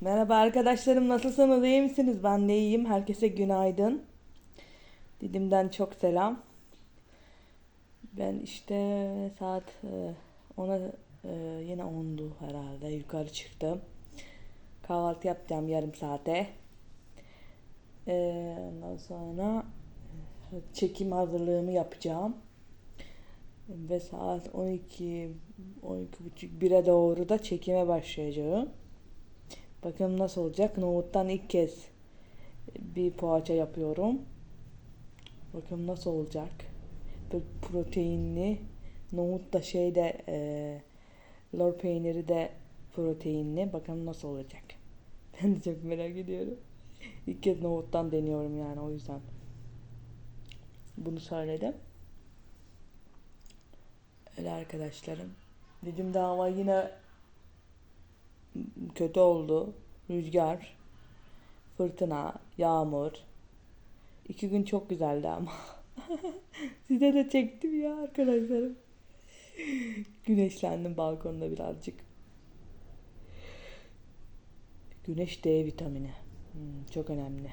Merhaba arkadaşlarım nasılsınız iyi misiniz? Ben de iyiyim. Herkese günaydın. Didim'den çok selam. Ben işte saat e, ona e, yine 10'du herhalde yukarı çıktım. Kahvaltı yapacağım yarım saate. E, ondan sonra çekim hazırlığımı yapacağım. Ve saat 12 12.30 1'e doğru da çekime başlayacağım. Bakalım nasıl olacak. Nohuttan ilk kez bir poğaça yapıyorum. Bakalım nasıl olacak. Böyle proteinli. Nohut da şeyde e, lor peyniri de proteinli. Bakalım nasıl olacak. Ben de çok merak ediyorum. İlk kez nohuttan deniyorum yani o yüzden. Bunu söyledim. Öyle arkadaşlarım. Dedim de hava yine kötü oldu. Rüzgar, fırtına, yağmur. İki gün çok güzeldi ama. Size de çektim ya arkadaşlarım. Güneşlendim balkonda birazcık. Güneş D vitamini. Hmm, çok önemli.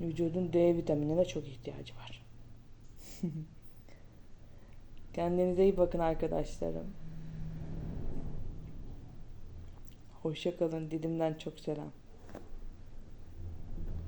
Vücudun D vitaminine çok ihtiyacı var. Kendinize iyi bakın arkadaşlarım. Hoşça kalın. Didimden çok selam.